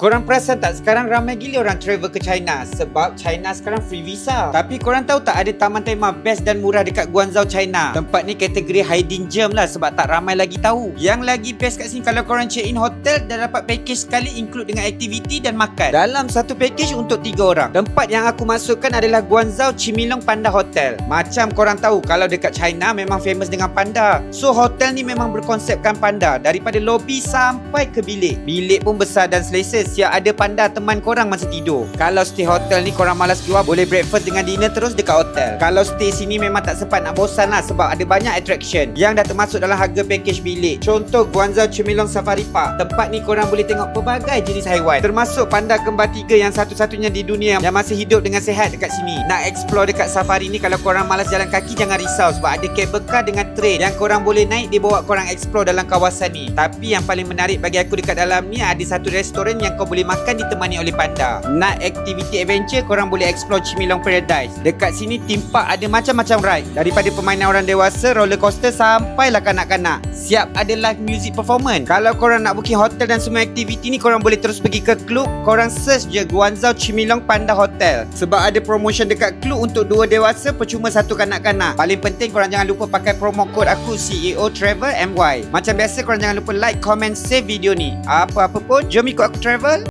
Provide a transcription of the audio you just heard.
Korang perasan tak sekarang ramai gila orang travel ke China sebab China sekarang free visa. Tapi korang tahu tak ada taman tema best dan murah dekat Guangzhou China. Tempat ni kategori hiding gem lah sebab tak ramai lagi tahu. Yang lagi best kat sini kalau korang check in hotel dah dapat package sekali include dengan aktiviti dan makan. Dalam satu package untuk tiga orang. Tempat yang aku masukkan adalah Guangzhou Chimilong Panda Hotel. Macam korang tahu kalau dekat China memang famous dengan panda. So hotel ni memang berkonsepkan panda daripada lobby sampai ke bilik. Bilik pun besar dan selesa siap ada panda teman korang masa tidur. Kalau stay hotel ni korang malas keluar boleh breakfast dengan dinner terus dekat hotel. Kalau stay sini memang tak sempat nak bosan lah sebab ada banyak attraction yang dah termasuk dalam harga package bilik. Contoh Guangzhou Chumilong Safari Park. Tempat ni korang boleh tengok pelbagai jenis haiwan. Termasuk panda kembar tiga yang satu-satunya di dunia yang masih hidup dengan sihat dekat sini. Nak explore dekat safari ni kalau korang malas jalan kaki jangan risau sebab ada cable car dengan train yang korang boleh naik dia bawa korang explore dalam kawasan ni. Tapi yang paling menarik bagi aku dekat dalam ni ada satu restoran yang kau boleh makan ditemani oleh panda. Nak aktiviti adventure korang boleh explore Chimilong Paradise. Dekat sini theme park ada macam-macam ride. Daripada permainan orang dewasa, roller coaster sampailah kanak-kanak. Siap ada live music performance. Kalau korang nak booking hotel dan semua aktiviti ni korang boleh terus pergi ke klub. Korang search je Guangzhou Chimilong Panda Hotel. Sebab ada promotion dekat klub untuk dua dewasa percuma satu kanak-kanak. Paling penting korang jangan lupa pakai promo code aku CEO Travel MY. Macam biasa korang jangan lupa like, comment, save video ni. Apa-apa pun, jom ikut aku travel